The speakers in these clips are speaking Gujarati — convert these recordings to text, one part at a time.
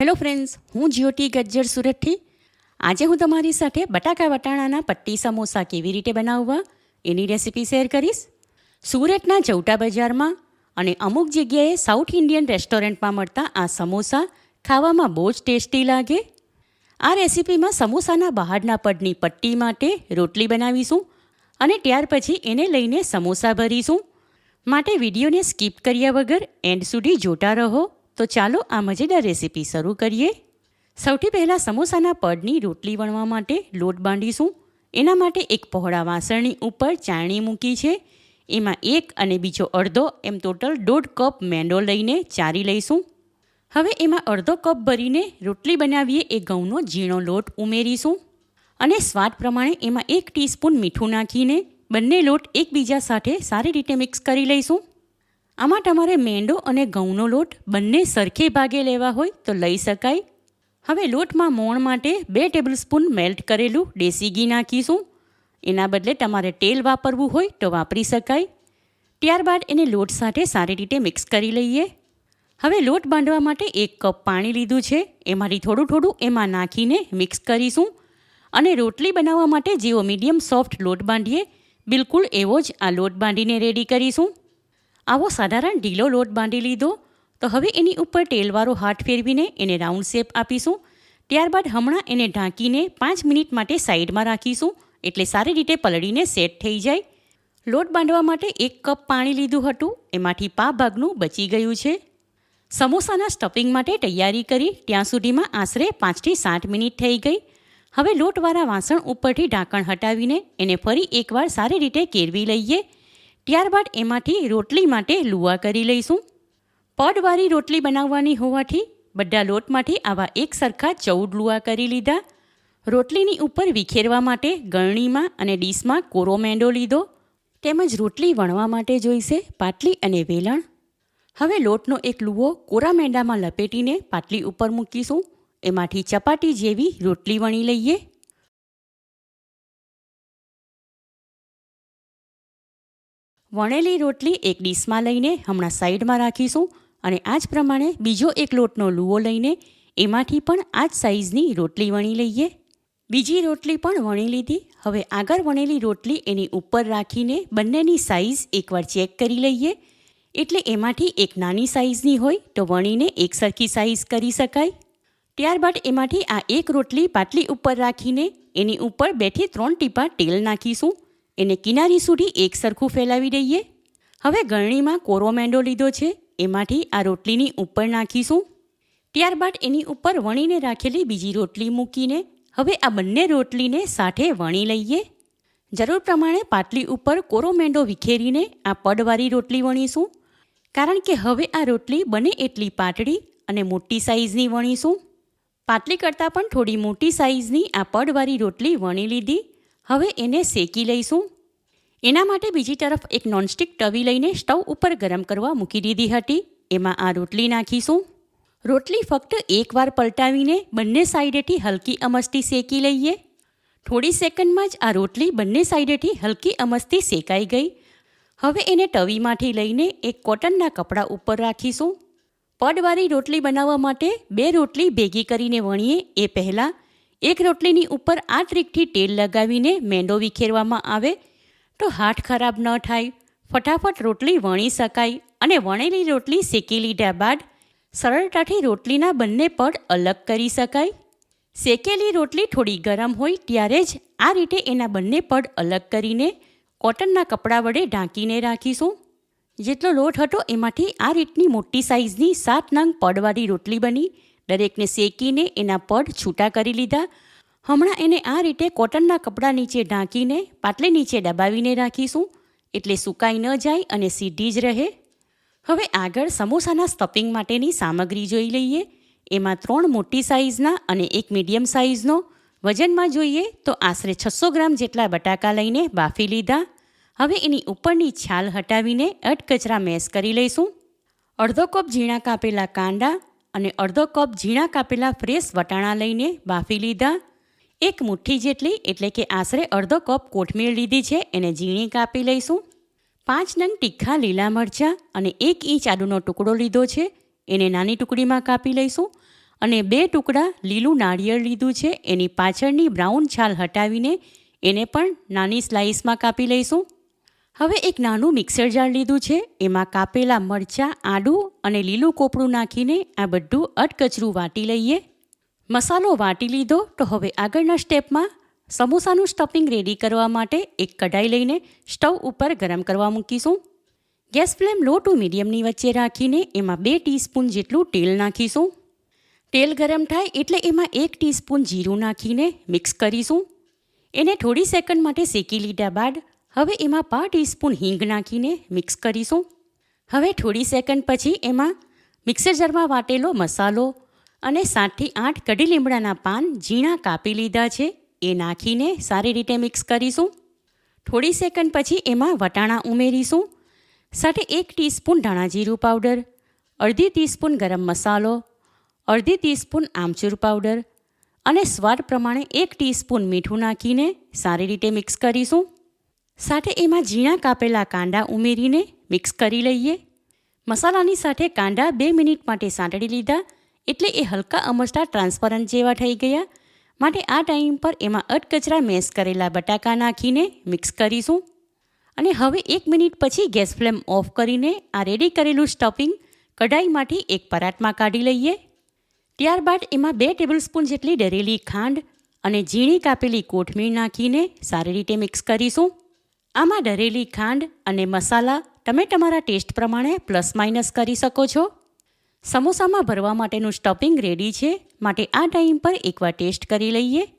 હેલો ફ્રેન્ડ્સ હું જ્યોતિ ગજ્જર સુરતથી આજે હું તમારી સાથે બટાકા વટાણાના પટ્ટી સમોસા કેવી રીતે બનાવવા એની રેસિપી શેર કરીશ. સુરતના ચૌટા બજારમાં અને અમુક જગ્યાએ સાઉથ ઇન્ડિયન રેસ્ટોરન્ટમાં મળતા આ સમોસા ખાવામાં બહુ જ ટેસ્ટી લાગે. આ રેસિપીમાં સમોસાના બહારના પડની પટ્ટી માટે રોટલી બનાવીશું અને ત્યાર પછી એને લઈને સમોસા ભરીશું. માટે વિડીયોને સ્કીપ કર્યા વગર એન્ડ સુધી જોતા રહો. તો ચાલો આ મજેદાર રેસીપી શરૂ કરીએ. સૌથી પહેલાં સમોસાના પડની રોટલી વણવા માટે લોટ બાંધીશું. એના માટે એક પહોળા વાસણની ઉપર ચાણી મૂકી છે. એમાં એક અને બીજો અડધો એમ ટોટલ દોઢ કપ મેંદો લઈને ચારી લઈશું. હવે એમાં અડધો કપ ભરીને રોટલી બનાવીએ એ ઘઉંનો ઝીણો લોટ ઉમેરીશું. અને સ્વાદ પ્રમાણે એમાં એક ટીસ્પૂન મીઠું નાખીને બંને લોટ એકબીજા સાથે સારી રીતે મિક્સ કરી લઈશું. આમાં તમારે મેંડો અને ઘઉંનો લોટ બંને સરખે ભાગે લેવા હોય તો લઈ શકાય. હવે લોટમાં મોણ માટે બે ટેબલસ્પૂન મેલ્ટ કરેલું દેશી ઘી નાખીશું. એના બદલે તમારે તેલ વાપરવું હોય તો વાપરી શકાય. ત્યારબાદ એને લોટ સાથે સારી રીતે મિક્સ કરી લઈએ. હવે લોટ બાંધવા માટે એક કપ પાણી લીધું છે. એમાંથી થોડું થોડું એમાં નાખીને મિક્સ કરીશું. અને રોટલી બનાવવા માટે જેવો મીડિયમ સોફ્ટ લોટ બાંધીએ, બિલકુલ એવો જ આ લોટ બાંધીને રેડી કરીશું. આવો સાધારણ ઢીલો લોટ બાંધી લીધો. તો હવે એની ઉપર તેલવાળો હાથ ફેરવીને એને રાઉન્ડ શેપ આપીશું. ત્યારબાદ હમણાં એને ઢાંકીને પાંચ મિનિટ માટે સાઈડમાં રાખીશું. એટલે સારી રીતે પલળીને સેટ થઈ જાય. લોટ બાંધવા માટે એક કપ પાણી લીધું હતું. એમાંથી પા ભાગનું બચી ગયું છે. સમોસાના સ્ટફિંગ માટે તૈયારી કરી. ત્યાં સુધીમાં આશરે પાંચથી સાત મિનિટ થઈ ગઈ. હવે લોટવાળા વાસણ ઉપરથી ઢાંકણ હટાવીને એને ફરી એકવાર સારી રીતે કેરવી લઈએ. ત્યારબાદ એમાંથી રોટલી માટે લુવા કરી લઈશું. પડવાળી રોટલી બનાવવાની હોવાથી બધા લોટમાંથી આવા એક સરખા ચૌદ લુવા કરી લીધા. રોટલીની ઉપર વિખેરવા માટે ગળણીમાં અને ડીશમાં કોરો મેંડો લીધો. તેમજ રોટલી વણવા માટે જોઈશે પાટલી અને વેલણ. હવે લોટનો એક લુવો કોરા મેંડામાં લપેટીને પાટલી ઉપર મૂકીશું. એમાંથી ચપાટી જેવી રોટલી વણી લઈએ. વણેલી રોટલી એક ડીશમાં લઈને હમણાં સાઈડમાં રાખીશું અને આ જ પ્રમાણે બીજો એક લોટનો લુવો લઈને એમાંથી પણ આ જ સાઈઝની રોટલી વણી લઈએ. બીજી રોટલી પણ વણી લીધી. હવે આગળ વણેલી રોટલી એની ઉપર રાખીને બંનેની સાઈઝ એકવાર ચેક કરી લઈએ. એટલે એમાંથી એક નાની સાઈઝની હોય તો વણીને એક સરખી સાઈઝ કરી શકાય. ત્યારબાદ એમાંથી આ એક રોટલી પાટલી ઉપર રાખીને એની ઉપર બેથી ત્રણ ટીપા તેલ નાખીશું. એને કિનારી સુધી એક સરખું ફેલાવી દઈએ. હવે ગળણીમાં કોરો મેંડો લીધો છે, એમાંથી આ રોટલીની ઉપર નાખીશું. ત્યારબાદ એની ઉપર વણીને રાખેલી બીજી રોટલી મૂકીને હવે આ બંને રોટલીને સાથે વણી લઈએ. જરૂર પ્રમાણે પાટલી ઉપર કોરો મેંડો વિખેરીને આ પડવાળી રોટલી વણીશું. કારણ કે હવે આ રોટલી બને એટલી પાતળી અને મોટી સાઇઝની વણીશું. પાટલી કરતાં પણ થોડી મોટી સાઈઝની આ પડવાળી રોટલી વણી લીધી. હવે એને શેકી લઈશું. એના માટે બીજી તરફ એક નોનસ્ટિક તવી લઈને સ્ટવ ઉપર ગરમ કરવા મૂકી દીધી હતી. એમાં આ રોટલી નાખીશું. રોટલી ફક્ત એકવાર પલટાવીને બંને સાઈડેથી હલકી અમસ્તી શેકી લઈએ. થોડી સેકન્ડમાં જ આ રોટલી બંને સાઈડેથી હલકી અમસ્તી શેકાઈ ગઈ. હવે એને તવીમાંથી લઈને એક કોટનના કપડા ઉપર રાખીશું. પડવાળી રોટલી બનાવવા માટે બે રોટલી ભેગી કરીને વણીએ એ પહેલાં એક રોટલીની ઉપર આ ટ્રીકથી તેલ લગાવીને મેંદો વિખેરવામાં આવે તો હાથ ખરાબ ન થાય. ફટાફટ રોટલી વણી શકાય અને વણેલી રોટલી શેકી લીધા બાદ સરળતાથી રોટલીના બંને પડ અલગ કરી શકાય. શેકેલી રોટલી થોડી ગરમ હોય ત્યારે જ આ રીતે એના બંને પડ અલગ કરીને કોટનના કપડાં વડે ઢાંકીને રાખીશું. જેટલો લોટ હતો એમાંથી આ રીતની મોટી સાઇઝની સાત નંગ પડવાળી રોટલી બની. દરેકને શેકીને એના પડ છૂટા કરી લીધા. હમણાં એને આ રીતે કોટનના કપડા નીચે ઢાંકીને, પાટલે નીચે દબાવીને રાખીશું, એટલે સુકાઈ ન જાય અને સીધી જ રહે. હવે આગળ સમોસાના સ્ટફિંગ માટેની સામગ્રી જોઈ લઈએ. એમાં ત્રણ મોટી સાઇઝના અને એક મીડિયમ સાઇઝનો વજનમાં જોઈએ તો આશરે છસો ગ્રામ જેટલા બટાકા લઈને બાફી લીધા. હવે એની ઉપરની છાલ હટાવીને અટકચરા મેશ કરી લઈશું. અડધો કપ ઝીણા કાપેલા કાંદા અને અડધો કપ ઝીણા કાપેલા ફ્રેશ વટાણા લઈને બાફી લીધા. એક મુઠ્ઠી જેટલી, એટલે કે આશરે અડધો કપ કોથમીર લીધી છે, એને ઝીણી કાપી લઈશું. પાંચ નંગ તીખા લીલા મરચાં અને એક ઇંચ આદુનો ટુકડો લીધો છે, એને નાની ટુકડીમાં કાપી લઈશું. અને બે ટુકડા લીલું નાળિયેર લીધું છે, એની પાછળની બ્રાઉન છાલ હટાવીને એને પણ નાની સ્લાઇસમાં કાપી લઈશું. હવે એક નાનું મિક્સર જાર લીધું છે. એમાં કાપેલા મરચાં, આડું અને લીલું કોપરું નાખીને આ બધું અટકચરું વાટી લઈએ. મસાલો વાટી લીધો તો હવે આગળના સ્ટેપમાં સમોસાનું સ્ટફિંગ રેડી કરવા માટે એક કઢાઈ લઈને સ્ટવ ઉપર ગરમ કરવા મૂકીશું. ગેસ ફ્લેમ લો ટુ મીડિયમની વચ્ચે રાખીને એમાં બે ટીસ્પૂન જેટલું તેલ નાખીશું. તેલ ગરમ થાય એટલે એમાં એક ટીસ્પૂન જીરું નાખીને મિક્સ કરીશું. એને થોડી સેકન્ડ માટે શેકી લીધા બાદ હવે એમાં પાંચ ટીસ્પૂન હિંગ નાખીને મિક્સ કરીશું. હવે થોડી સેકન્ડ પછી એમાં મિક્સર જારમાં વાટેલો મસાલો અને સાતથી આઠ કઢી લીમડાના પાન ઝીણા કાપી લીધા છે. એ નાખીને સારી રીતે મિક્સ કરીશું. થોડી સેકન્ડ પછી એમાં વટાણા ઉમેરીશું. સાથે એક ટીસ્પૂન ધાણા જીરું પાવડર, અડધી ટીસ્પૂન ગરમ મસાલો, અડધી ટીસ્પૂન આમચૂર પાવડર અને સ્વાદ પ્રમાણે એક ટીસ્પૂન મીઠું નાખીને સારી રીતે મિક્સ કરીશું. સાથે એમાં ઝીણા કાપેલા કાંદા ઉમેરીને મિક્સ કરી લઈએ. મસાલાની સાથે કાંદા બે મિનિટ માટે સાંતળી લીધા એટલે એ હલકા અમસ્તા ટ્રાન્સપરન્ટ જેવા થઈ ગયા. માટે આ ટાઈમ પર એમાં અટકચરા મેશ કરેલા બટાકા નાખીને મિક્સ કરીશું. અને હવે એક મિનિટ પછી ગેસ ફ્લેમ ઓફ કરીને આ રેડી કરેલું સ્ટફિંગ કઢાઈમાંથી એક પરાટમાં કાઢી લઈએ. ત્યારબાદ એમાં બે ટેબલસ્પૂન જેટલી ડરેલી ખાંડ અને ઝીણી કાપેલી કોથમીર નાખીને સારી રીતે મિક્સ કરીશું. આમાં ડરેલી ખાંડ અને મસાલા તમે તમારા ટેસ્ટ પ્રમાણે પ્લસ માઇનસ કરી શકો છો. સમોસામાં ભરવા માટેનું સ્ટફિંગ રેડી છે. માટે આ ટાઈમ પર એકવાર ટેસ્ટ કરી લઈએ.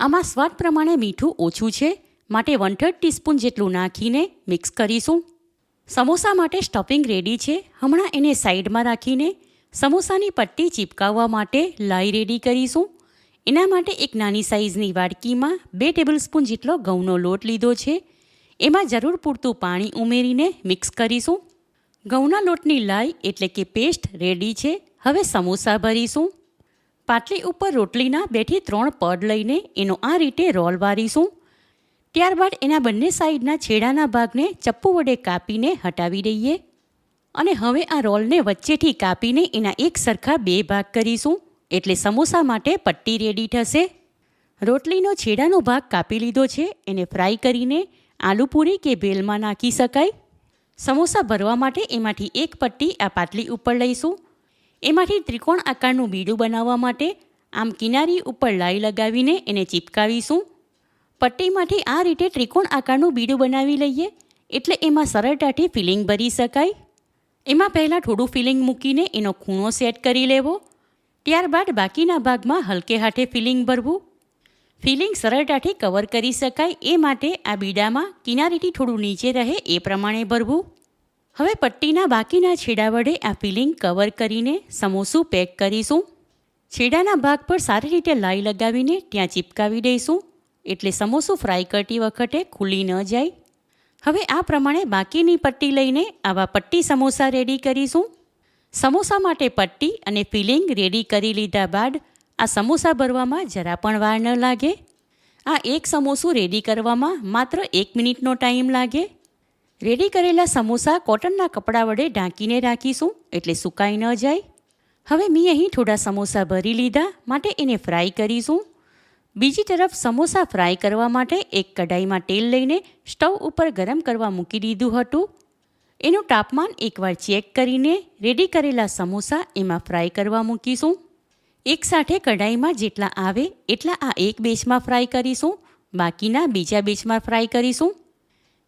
આમાં સ્વાદ પ્રમાણે મીઠું ઓછું છે. માટે વન થર્ડ ટીસ્પૂન જેટલું નાખીને મિક્સ કરીશું. સમોસા માટે સ્ટફિંગ રેડી છે. હમણાં એને સાઈડમાં રાખીને સમોસાની પટ્ટી ચીપકાવવા માટે લાઈ રેડી કરીશું. એના માટે એક નાની સાઇઝની વાડકીમાં બે ટેબલસ્પૂન જેટલો ઘઉંનો લોટ લીધો છે. એમાં જરૂર પૂરતું પાણી ઉમેરીને મિક્સ કરીશું. ઘઉંના લોટની લાઈ એટલે કે પેસ્ટ રેડી છે. હવે સમોસા ભરીશું. પાટલી ઉપર રોટલીના બેથી ત્રણ પડ લઈને એનો આ રીતે રોલ વારીશું. ત્યારબાદ એના બંને સાઈડના છેડાના ભાગને ચપ્પુ વડે કાપીને હટાવી દઈએ. અને હવે આ રોલને વચ્ચેથી કાપીને એના એક સરખા બે ભાગ કરીશું. એટલે સમોસા માટે પટ્ટી રેડી થશે. રોટલીનો છેડાનો ભાગ કાપી લીધો છે. એને ફ્રાય કરીને આલુપૂરી કે ભેલમાં નાખી શકાય? સમોસા ભરવા માટે એમાંથી એક પટ્ટી આ પાટલી ઉપર લઈશું. એમાંથી ત્રિકોણ આકારનું બીડું બનાવવા માટે આમ કિનારી ઉપર લાઈ લગાવીને એને ચીપકાવીશું. પટ્ટીમાંથી આ રીતે ત્રિકોણ આકારનું બીડું બનાવી લઈએ, એટલે એમાં સરળતાથી ફિલિંગ ભરી શકાય. એમાં પહેલાં થોડું ફિલિંગ મૂકીને એનો ખૂણો સેટ કરી લેવો. ત્યારબાદ બાકીના ભાગમાં હલકે હાથે ફિલિંગ ભરવું. ફિલિંગ સરળતાથી કવર કરી શકાય એ માટે આ બીડામાં કિનારીથી થોડું નીચે રહે એ પ્રમાણે ભરવું. હવે પટ્ટીના બાકીના છેડા વડે આ ફિલિંગ કવર કરીને સમોસું પેક કરીશું. છેડાના ભાગ પર સારી રીતે લાઈ લગાવીને ત્યાં ચીપકાવી દઈશું. એટલે સમોસું ફ્રાય કરતી વખતે ખુલી ન જાય. હવે આ પ્રમાણે બાકીની પટ્ટી લઈને આવા પટ્ટી સમોસા રેડી કરીશું. સમોસા માટે પટ્ટી અને ફિલિંગ રેડી કરી લીધા બાદ આ સમોસા ભરવામાં જરા પણ વાર ન લાગે? આ એક સમોસું રેડી કરવામાં માત્ર એક મિનિટનો ટાઈમ લાગે? રેડી કરેલા સમોસા કોટનના કપડા વડે ઢાંકીને રાખીશું એટલે સુકાઈ ન જાય. હવે મેં અહીં થોડા સમોસા ભરી લીધા માટે એને ફ્રાય કરીશું. બીજી તરફ સમોસા ફ્રાય કરવા માટે એક કઢાઈમાં તેલ લઈને સ્ટવ ઉપર ગરમ કરવા મૂકી દીધું હતું. એનું તાપમાન એકવાર ચેક કરીને રેડી કરેલા સમોસા એમાં ફ્રાય કરવા મૂકીશું. એકસાથે કઢાઈમાં જેટલા આવે એટલા આ એક બેચમાં ફ્રાય કરીશું, બાકીના બીજા બેચમાં ફ્રાય કરીશું.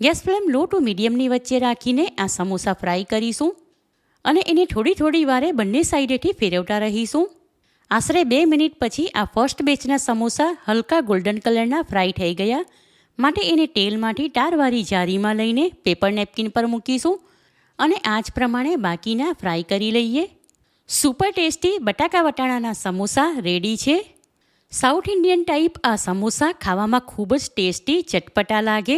ગેસ ફ્લેમ લો ટુ મીડિયમની વચ્ચે રાખીને આ સમોસા ફ્રાય કરીશું અને એને થોડી થોડી વારે બંને સાઈડેથી ફેરવતા રહીશું. આશરે બે મિનિટ પછી આ ફર્સ્ટ બેચના સમોસા હલકા ગોલ્ડન કલરના ફ્રાય થઈ ગયા, માટે એને તેલમાંથી ટારવાળી જારીમાં લઈને પેપર નેપકિન પર મૂકીશું અને આ જ પ્રમાણે બાકીના ફ્રાય કરી લઈએ. સુપર ટેસ્ટી બટાકા વટાણાના સમોસા રેડી છે. સાઉથ ઇન્ડિયન ટાઈપ આ સમોસા ખાવામાં ખૂબ જ ટેસ્ટી ચટપટા લાગે.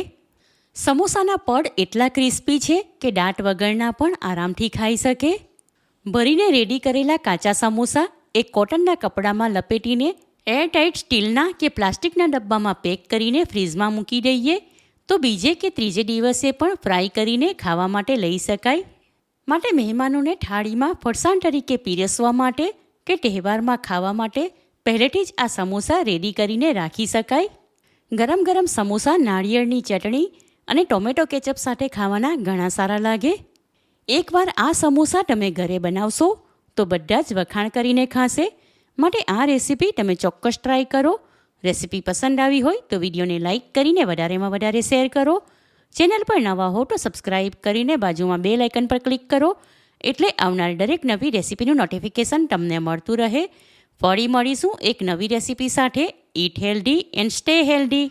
સમોસાના પડ એટલા ક્રિસ્પી છે કે દાંત વગરના પણ આરામથી ખાઈ શકે. ભરીને રેડી કરેલા કાચા સમોસા એક કોટનના કપડામાં લપેટીને એરટાઇટ સ્ટીલના કે પ્લાસ્ટિકના ડબ્બામાં પેક કરીને ફ્રીઝમાં મૂકી દઈએ. તો બીજે કે ત્રીજે દિવસે પણ ફ્રાય કરીને ખાવા માટે લઈ શકાય. માટે મહેમાનોને થાળીમાં ફરસાણ તરીકે પીરસવા માટે કે તહેવારમાં ખાવા માટે પહેલેથી જ આ સમોસા રેડી કરીને રાખી શકાય. ગરમ ગરમ સમોસા, નાળિયેરની ચટણી અને ટોમેટો કેચઅપ સાથે ખાવાના ઘણા સારા લાગે. એકવાર આ સમોસા તમે ઘરે બનાવશો તો બધા જ વખાણ કરીને ખાશે. માટે આ રેસીપી તમે ચોક્કસ ટ્રાય કરો. રેસીપી પસંદ આવી હોય તો વિડીયોને લાઇક કરીને વધારેમાં વધારે શેર કરો. ચેનલ પર નવા હો તો સબસ્ક્રાઇબ કરીને બાજુમાં બે લાઇકન પર ક્લિક કરો એટલે આવનાર દરેક નવી રેસીપીનું નોટિફિકેશન તમને મળતું રહે. ફરી મળીશું એક નવી રેસીપી સાથે. Eat healthy and stay healthy